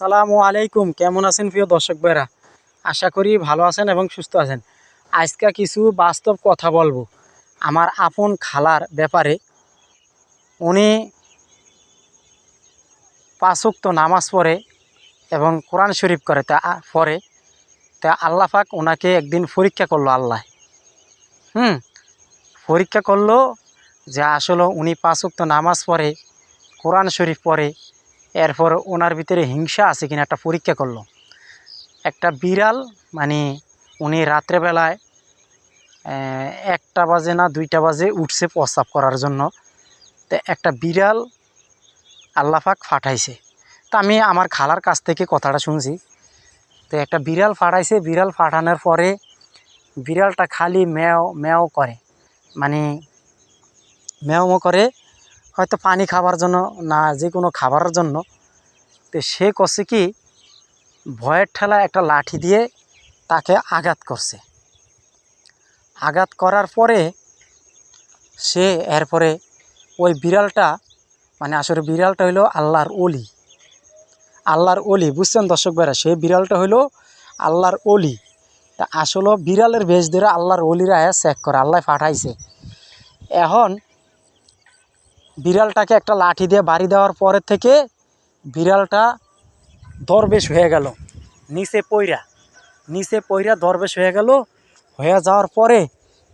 আসসালামু আলাইকুম। কেমন আছেন প্রিয় দর্শক ভাইরা? আশা করি ভালো আছেন এবং সুস্থ আছেন। আজকে কিছু বাস্তব কথা বলব। আমার আপন খালার ব্যাপারে। উনি পাঁচক্ত নামাজ পড়ে এবং কোরআন শরীফ করে তা পড়ে। তা আল্লাহ পাক ওনাকে একদিন পরীক্ষা করল আল্লাহ। হুম, পরীক্ষা করল যে আসলে উনি পাঁচক্ত নামাজ পড়ে, কোরআন শরীফ পড়ে। এরপর ওনার ভিতরে হিংসা আছে কিনা একটা পরীক্ষা করল। একটা বিড়াল মানে উনি রাত্রেবেলায় একটা বাজে না দুইটা বাজে উঠছে প্রস্রাব করার জন্য। তো একটা বিড়াল আল্লাফাক ফাটাইছে। তা আমি আমার খালার কাছ থেকে কথাটা শুনছি। তো একটা বিড়াল ফাটাইছে, বিড়াল ফাটানোর পরে বিড়ালটা খালি ম্যাও ম্যাও করে। মানে ম্যাও করে হয়তো পানি খাবার জন্য না, যে কোনো খাবারের জন্য। তো সে করছে কি, ভয়ের ঠেলা একটা লাঠি দিয়ে তাকে আঘাত করছে। আঘাত করার পরে সে এরপরে ওই বিড়ালটা মানে আসলে বিড়ালটা হইল আল্লাহর অলি আল্লাহর অলি বুঝছেন দর্শক ভাইরা? সে বিড়ালটা হইল আল্লাহর অলি তা আসলে বিড়ালের বেশ ধরে আল্লাহর অলিরা চেক করে, আল্লাহ পাঠাইছে। এখন বিড়ালটাকে একটা লাঠি দিয়ে বাড়ি দেওয়ার পরের থেকে বিড়ালটা দরবেশ হয়ে গেল। নিচে পইরা নিচে পইরা দরবেশ হয়ে গেল। হয়ে যাওয়ার পরে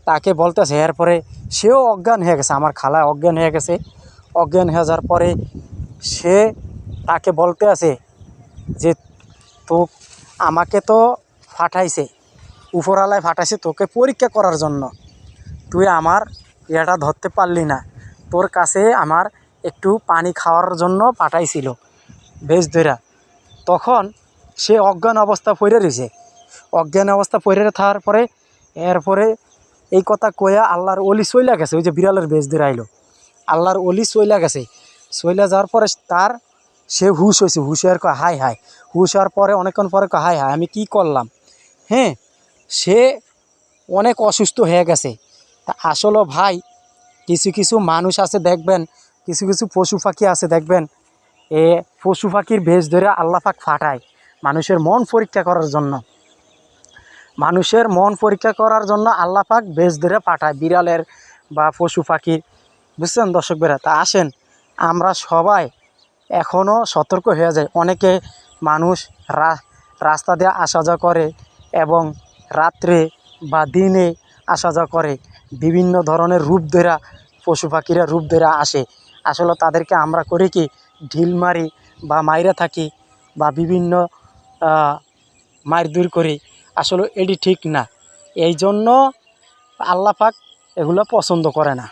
তাকে বলতেছে, এরপরে সেও অজ্ঞান হয়ে গেছে, আমার খালা অজ্ঞান হয়ে গেছে। অজ্ঞান হয়ে যাওয়ার পরে সে তাকে বলতে আছে যে তো আমাকে তো ফাটাইছে উপরালায় ফাটাইছে তোকে পরীক্ষা করার জন্য। তুই আমার ইয়েটা ধরতে পারলি না। তোর কাছে আমার একটু পানি খাওয়ার জন্য পাঠাইছিল, বেশ ধরা তখন সে অজ্ঞান অবস্থা পড়ে রয়েছে অজ্ঞান অবস্থা পড়ে থাকার পরে এরপরে এই কথা কয়া আল্লাহর অলি চইলা গেছে, ওই যে বিড়ালের বেশ ধরে আইলো। আল্লাহর অলি চইলা গেছে। চইলা যাওয়ার পরে তার সে হুশ হয়েছে হুশ হওয়ার কয় হাই হাই হুশ হওয়ার পরে অনেকক্ষণ পরে কয় হাই হাই আমি কি করলাম? হ্যাঁ সে অনেক অসুস্থ হয়ে গেছে। তা আসলে ভাই কিছু কিছু মানুষ আছে, দেখবেন, কিছু কিছু পশু পাখি আছে, দেখবেন, এ পশু পাখির ভেষ ধরে আল্লাহ পাক ফাটায় মানুষের মন পরীক্ষা করার জন্য। মানুষের মন পরীক্ষা করার জন্য আল্লাহ পাক ভেষ ধরে পাঠায় বিড়ালের বা পশু পাখির। বুঝছেন দর্শক বেরা তা আসেন, আমরা সবাই এখনও সতর্ক হয়ে যায় অনেকে মানুষ রাস্তা দিয়ে আসা যাওয়া করে এবং রাত্রে বা দিনে আসা যাওয়া করে। বিভিন্ন ধরনের রূপ ধরা পশু পাখিরা রূপ ধরা আসে। আসলে তাদেরকে আমরা করে কি, ঢিল মারি বা মাইরা থাকি বা বিভিন্ন মার দূর করি। আসলে এটি ঠিক না। এই জন্য আল্লাহ পাক এগুলো পছন্দ করে না।